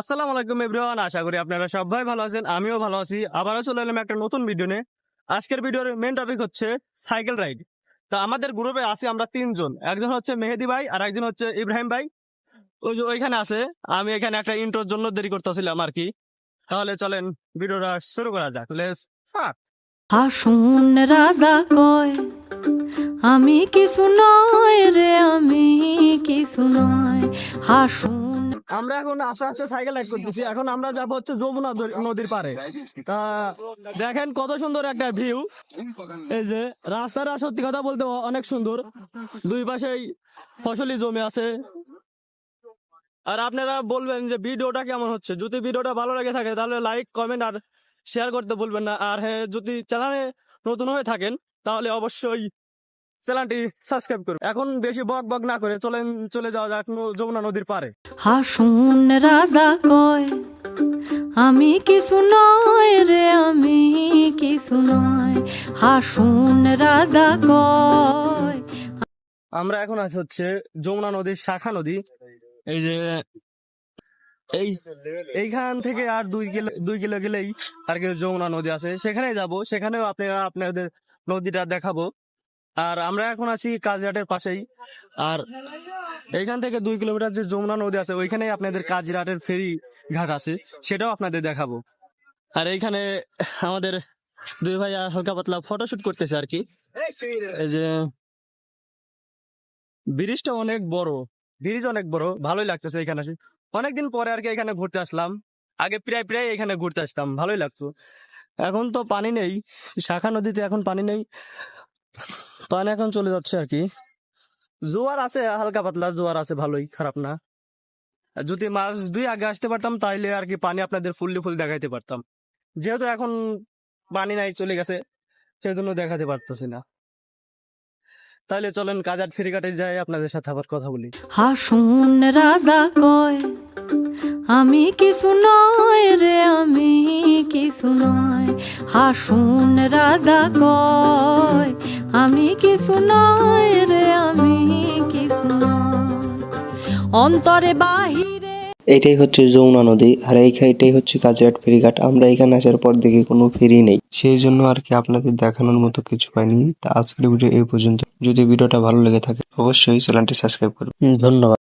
আসসালামু আলাইকুম এভরিওয়ান, আশা করি আপনারা সবাই ভালো আছেন, আমিও ভালো আছি। আবারও চলে এলাম একটা নতুন ভিডিও নিয়ে আজকের ভিডিওর মেন টপিক হচ্ছে সাইকেল রাইড তো আমাদের গ্রুপে আছি আমরা তিনজন, একজন হচ্ছে মেহেদি ভাই আর একজন হচ্ছে ইব্রাহিম ভাই। ওই যে ওইখানে আছে, আমি এখানে একটা ইন্ট্রোর জন্য দেরি করতেছিলাম আর কি। তাহলে চলেন ভিডিওটা শুরু করা যাক লেস হাসুন রাজা কয়, আমি কিছু নয় রে, আমি কিছু নয়। হাসুন আমরা এখন আস্তে আস্তে সাইকেল রাইড করতেছি। এখন আমরা যাব হচ্ছে যমুনা নদীর পারে তা, দেখেন কত সুন্দর একটা ভিউ এই যে, রাস্তাটা সত্যি কথা বলতে অনেক সুন্দর। দুই পাশেই ফসলি জমি আছে। আর আপনারা বলবেন যে ভিডিওটা কেমন হচ্ছে? যদি ভিডিওটা ভালো লাগে থাকে, তাহলে লাইক কমেন্ট আর শেয়ার করতে বলবেন না। আর হ্যাঁ যদি চ্যানেলে নতুন হয়ে থাকেন, তাহলে অবশ্যই চ্যানেলটি সাবস্ক্রাইব করুন। এখন বেশি বক বক না করে চলেন চলে যাওয়া যাক যমুনা নদীর পারে হাসুন রাজা কয় আমি কিছু নয় রে আমি কিছু নয়। হাসুন রাজা কয় আমরা এখন আছি হচ্ছে যমুনা নদীর শাখা নদী। এই যে এই এইখান থেকে আর দুই কিলো দুই কিলো গেলেই আর কি যমুনা নদী আছে। সেখানে যাব। সেখানেও আপনারা আপনাদের নদীটা দেখাবো। আর আমরা এখন আছি কাজিরাটের পাশেই। আর এইখান থেকে দুই কিলোমিটার যে যমুনা নদী আছে, ওইখানেই আপনাদের কাজিরাটের ফেরি ঘাট আছে, সেটাও আপনাদের দেখাবো। আর এইখানে আমাদের দুই ভাই হালকা পাতলা ফটোশুট করতেছে আর কি। যে ব্রিজটা অনেক বড়, ব্রিজ অনেক বড়, ভালোই লাগতেছে এখানে আসি। অনেকদিন পরে আর কি এখানে ঘুরতে আসলাম। আগে প্রায় প্রায় এখানে ঘুরতে আসতাম, ভালোই লাগতো। এখন তো পানি নেই, শাখা নদীতে এখন পানি নেই। পানি এখন চলে যাচ্ছে আর কি। জোয়ার আছে, হালকা পাতলা জোয়ার আছে, ভালোই, খারাপ না। যদি মাস দুই আগে আসতে পারতাম, তাইলে আর কি পানি আপনাদের ফুললি ফুল দেখাইতে পারতাম। যেহেতু এখন পানি নাই, চলে গেছে সেই জন্য দেখাতে পারতেছি না। তাহলে চলেন কাজার ফেরিঘাটে যাই, আপনাদের সাথে আবার কথা বলি। হাসুন রাজা কয়, আমি কিছু নয় রে, আমি কিছু নয়। হাসুন রাজা কয় আমি কিছু নয় রে আমি কিছু অন্তরে বাহিরে। এটাই হচ্ছে যমুনা নদী আর এইখানে এটাই হচ্ছে কাজিরাট ফেরিঘাট। আমরা এখানে আসার পর দেখি কোনো ফেরি নেই। সেই জন্য আর কি আপনাদের দেখানোর মতো কিছু পাইনি। তা আজকের ভিডিও এই পর্যন্ত। যদি ভিডিওটা ভালো লেগে থাকে অবশ্যই চ্যানেলটি সাবস্ক্রাইব করুন। ধন্যবাদ।